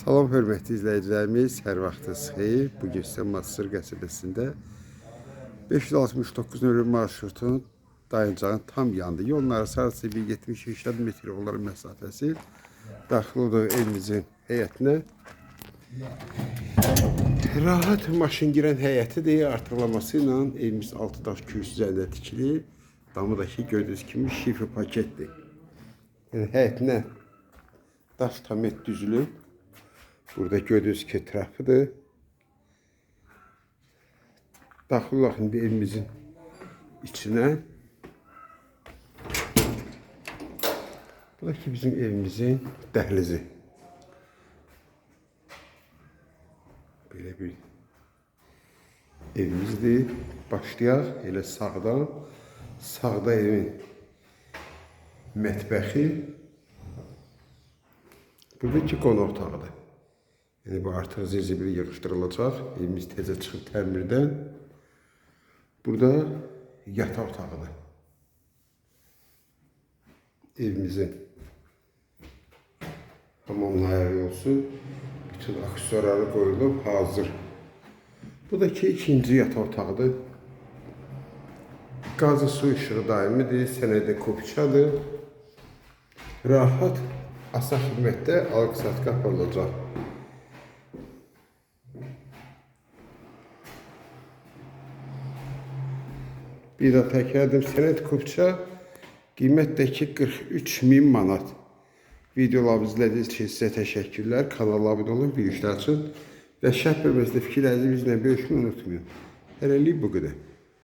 Salam hörmətli izləyicilərimiz, hər vaxtınız xeyir. Bu gün sizə Masır qəsəbəsində 569 nömrə marşrutun dayanacağının tam yanında. Yolun arası arası 170-80 metr olan məsafəsi daxil olduğu evimizin həyətinə rahat maşın girən həyətidir. Artırlaması ilə evimiz 6 daş kürsü üzərində tikilir. Damıdakı gördüyünüz kimi şifre paketdir. Yəni həyətinə daş tamet düzülüb. Burada gördüyünüz ki ətrafıdır. Daxil olaq indi evimizin içinə. Bu da ki bizim evimizin dəhlizi. Belə bir evimizdir. Başlayaq elə sağdan. Sağda evin mətbəxi. Buradakı qonaq otağıdır. Yəni bu artıq zirzibil yığışdırılacaq. Evimiz təzə çıxıb təmirdən. Burada yataq otağıdır. Evimizin hamamlı olsun. Bütün aksesuarları qoyulub hazır. Bu da ki ikinci yataq otağıdır. Qazı su işığı daimidir, sənədə kopçadır. Rahat asa xidmətdə alqı-satqı aparılacaq. Bir daha təkrar edim, sənəd kopça qiymət də ki 43 min manat. Videolarımızı izlədiyiniz üçün sizə təşəkkürlər. Kanala abunə olun, bir işlər üçün və şərh bölməsində fikirlərinizi bizlə bölüşmeyi unutmayın. Hələlik bu qədər.